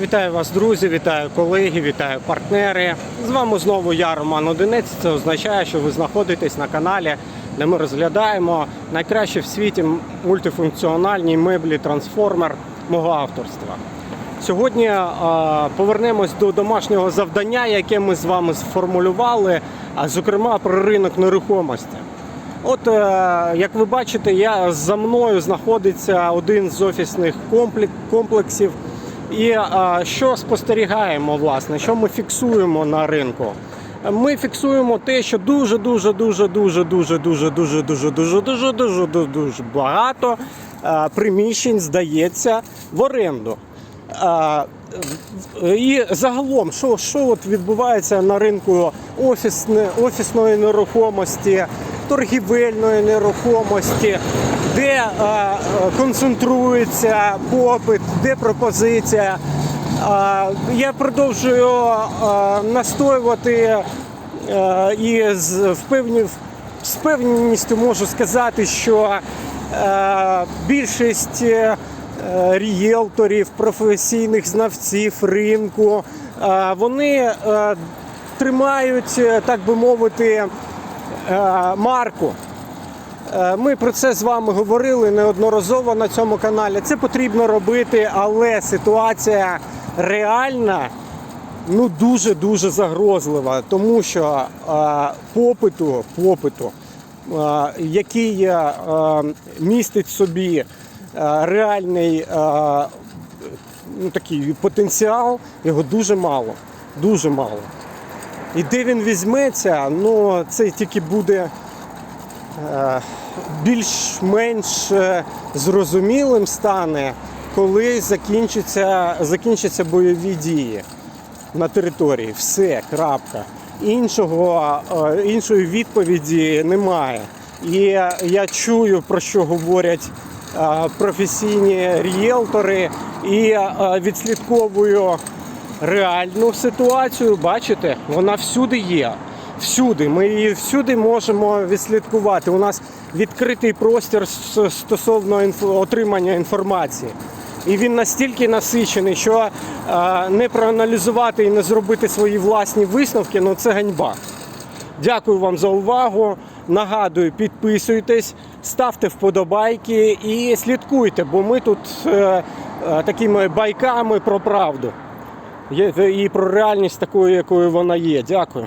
Вітаю вас, друзі, вітаю колеги, вітаю партнери. З вами знову я, Роман Одинець. Це означає, що ви знаходитесь на каналі, де ми розглядаємо найкращі в світі мультифункціональні меблі трансформер мого авторства. Сьогодні е, повернемось до домашнього завдання, яке ми з вами сформулювали, а зокрема про ринок нерухомості. От, е, як ви бачите, я за мною знаходиться один з офісних комплексів. І е, що спостерігаємо, власне, що ми фіксуємо на ринку? Ми фіксуємо те, що дуже, дуже, дуже, дуже, дуже, дуже, дуже, дуже, дуже, дуже, дуже, дуже, багато е, приміщень здається в оренду. Е, І загалом, що, що от відбувається на ринку офісне, офісної нерухомості, торгівельної нерухомості, де е, концентрується попит, де пропозиція. Е, я продовжую е, настоювати і з певністю можу сказати, що більшість рієлторів, професійних знавців ринку, вони тримають, так би мовити, марку. Е, Ми про це з вами говорили неодноразово на цьому каналі. Це потрібно робити, але ситуація реальна ну дуже дуже загрозлива, тому що е, попиту, попиту, е, який е, містить в собі е, реальний е, ну, такий потенціал, його дуже мало. Дуже мало. І де він візьметься, ну це тільки буде е, більш-менш е, зрозумілим стане, коли закінчаться, закінчаться бойові дії на території. Все, крапка. Іншого, е, іншої відповіді немає. І я чую, про що говорять професійні рієлтори, і відслідковую реальну ситуацію. Бачите, вона всюди є. Всюди. Ми її всюди можемо відслідкувати. У нас відкритий простір стосовно отримання інформації. І він настільки насичений, що е, не проаналізувати і не зробити свої власні висновки ну це ганьба. Дякую вам за увагу. Нагадую, підписуйтесь, ставте вподобайки і слідкуйте, бо ми тут е, е, такими байками про правду і про реальність такою, якою вона є. Дякую.